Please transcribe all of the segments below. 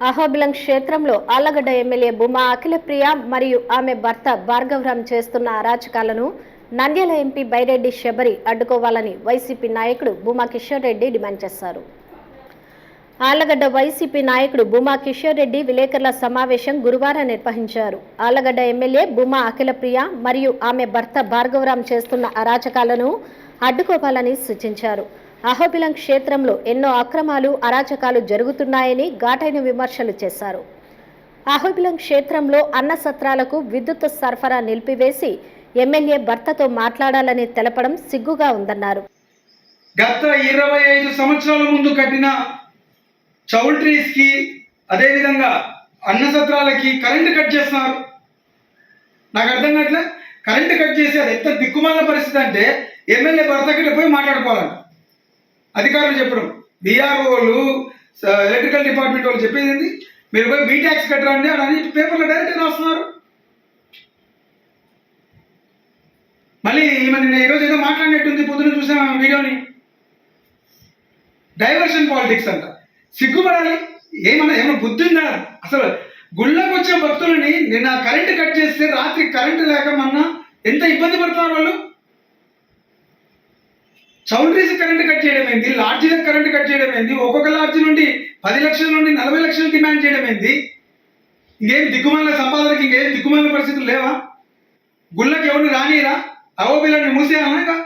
అహోబిలం క్షేత్రంలో ఆలగడ్డ ఎమ్మెల్యే బుమా అఖిలప్రియ మరియు ఆమె భర్త భార్గవరం చేస్తున్న అరాచకాలను నంద్యాల ఎంపీ బైరెడ్డి శబరి అడ్డుకోవాలని వైసీపీ నాయకుడు బుమా కిషోర్ రెడ్డి డిమాండ్ చేశారు. ఆలగడ్డ వైసీపీ నాయకుడు బుమా కిషోర్ రెడ్డి విలేకరుల సమావేశం గురువారం నిర్వహించారు. ఆలగడ్డ ఎమ్మెల్యే బుమా అఖిలప్రియ మరియు ఆమె భర్త భార్గవరాం చేస్తున్న అరాచకాలను అడ్డుకోవాలని సూచించారు. అహోబిలం క్షేత్రంలో ఎన్నో అక్రమాలు అరాచకాలు జరుగుతున్నాయని ఘాటైన విమర్శలు చేశారు. అహోబిలం క్షేత్రంలో అన్న సత్రాలకు విద్యుత్ సరఫరా నిలిపివేసి ఎమ్మెల్యే భర్తతో మాట్లాడాలని తెలపడం సిగ్గుగా ఉందన్నారు. గత ఇరవై ఐదు సంవత్సరాల ముందు కట్టిన చౌల్ట్రీస్కి అదేవిధంగా అన్న సత్రాలకి కరెంటు కట్ చేస్తున్నారు. నాకు అర్థం కావట్లే? కరెంటు కట్ చేసి అది ఎంత దిక్కుమాల పరిస్థితి అంటే ఎమ్మెల్యే భర్త దగ్గర పోయి మాట్లాడుకోవాలంట. అధికారులు చెప్పడం. డిఆర్ఓలు ఎలక్ట్రికల్ డిపార్ట్మెంట్ వాళ్ళు చెప్పేది ఏంది? మీరు పోయి బీ ట్యాక్స్ కట్టరండి అని పేపర్లో డైరెక్ట్ రాస్తున్నారు. మళ్ళీ ఈమె నిన్న ఈరోజు ఏదో మాట్లాడినట్టుంది పొద్దున చూసిన వీడియోని. డైవర్షన్ పాలిటిక్స్ అంట. సిగ్గుపడాలి. ఏమన్నా ఏమన్నా బుద్ధి ఉందా? అసలు గుళ్ళకు వచ్చే భక్తులని నిన్న కరెంటు కట్ చేస్తే రాత్రి కరెంటు లేక మొన్న ఎంత ఇబ్బంది పడుతున్నారు వాళ్ళు? చౌల్ట్రీస్ కరెంట్ కట్ చేయడం ఏంది? లాడ్జీలకు కరెంట్ కట్ చేయడం ఏంది? ఒక్కొక్క లాడ్జీ నుండి పది లక్షల నుండి నలభై లక్షలు డిమాండ్ చేయడం ఏంది? ఇంకేం దిక్కుమాల సంపాదనకి ఇంకేం దిక్కుమాల పరిస్థితులు లేవా? గుళ్ళకి ఎవరిని రానిరా అవోబిలని మూసేయాలనగా ఇక?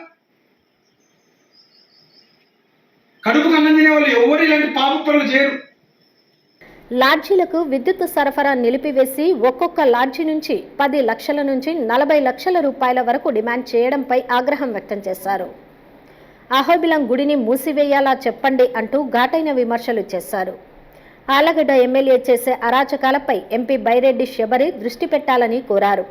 కడుపుకు అన్నం తినే వాళ్ళు ఎవరు ఇలాంటి పాప పనులు చేయరు. లాడ్జీలకు విద్యుత్ సరఫరా నిలిపివేసి ఒక్కొక్క లాడ్జీ నుంచి పది లక్షల నుంచి నలభై లక్షల రూపాయల వరకు డిమాండ్ చేయడంపై ఆగ్రహం వ్యక్తం చేశారు. అహోబిలం గుడిని మూసివేయాలా చెప్పండి అంటూ ఘాటైన విమర్శలు చేశారు. ఆలగడ్డ ఎమ్మెల్యే చేసే అరాచకాలపై ఎంపీ బైరెడ్డి శబరి దృష్టి పెట్టాలని కోరారు.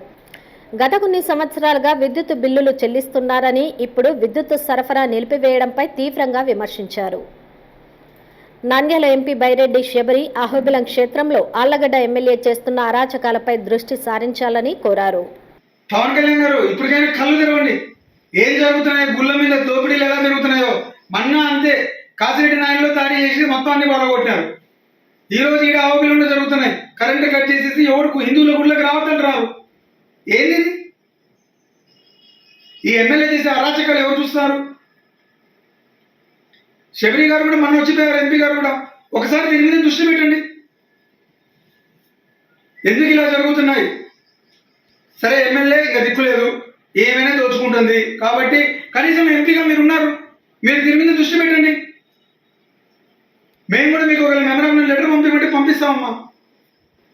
గత కొన్ని సంవత్సరాలుగా విద్యుత్ బిల్లులు చెల్లిస్తున్నారని ఇప్పుడు విద్యుత్ సరఫరా నిలిపివేయడంపై తీవ్రంగా విమర్శించారు. నంద్యాల ఎంపీ బైరెడ్డి శబరి అహోబిలం క్షేత్రంలో ఆళ్ళగడ్డ ఎమ్మెల్యే చేస్తున్న అరాచకాలపై దృష్టి సారించాలని కోరారు. పవన్ కళ్యాణ్ గారు ఇప్పటికైనా కళ్ళు తెరవండి. ఏం జరుగుతున్నాయి గుళ్ళ మీద చేసి మొత్తం అన్ని ఈ రోజు ఈడ అవబిలంలో జరుగుతున్నాయి. కరెంట్ కట్ చేసేసి ఎవరు హిందువుల గుళ్ళకి రావద్దని రారు. ఏంది ఈ ఎమ్మెల్యే చేసే అరాచకాలు ఎవరు చూస్తారు? శబరి గారు కూడా మొన్న వచ్చిపోయారు ఎంపీ గారు కూడా. ఒకసారి దీని మీద దృష్టి పెట్టండి. ఎందుకు ఇలా జరుగుతున్నాయి? సరే ఎమ్మెల్యే ఇక దిక్కులేదు ఏమైనా దోచుకుంటుంది. కాబట్టి కనీసం ఎంపీగా మీరు ఉన్నారు. మీరు దీని మీద దృష్టి పెట్టండి. మేము కూడా మీకు ఒకవేళ మెమరాండం లెటర్ పంపించమంటే పంపిస్తామమ్మా.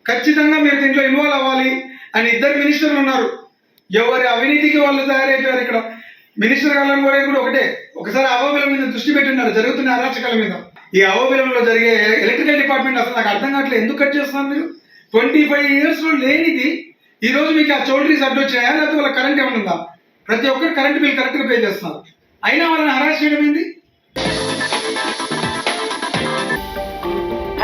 ఖచ్చితంగా మీరు దీంట్లో ఇన్వాల్వ్ అవ్వాలి అని ఇద్దరు మినిస్టర్లు ఉన్నారు. ఎవరి అవినీతికి వాళ్ళు తయారైపోయారు ఇక్కడ. మినిస్టర్ గారు కూడా ఇప్పుడు ఒకటే ఒకసారి అవోబిలం మీద దృష్టి పెట్టినారు జరుగుతున్న అరాచకాల మీద. ఈ అవోబిలంలో జరిగే ఎలక్ట్రికల్ డిపార్ట్మెంట్ అసలు నాకు అర్థం కావట్లేదు. ఎందుకు కట్ చేస్తున్నారు మీరు? ట్వంటీ ఫైవ్ ఇయర్స్లో లేనిది ఈ రోజు మీకు ఆ చౌల్ట్రీస్ అడ్డు వచ్చాయా? లేకపోతే వాళ్ళ కరెంట్ ఏమైనా ఉందా? ప్రతి ఒక్కరు కరెంట్ బిల్ కరెక్ట్గా పే చేస్తున్నారు. అయినా వాళ్ళని హరాస్ చేయడం ఏంది?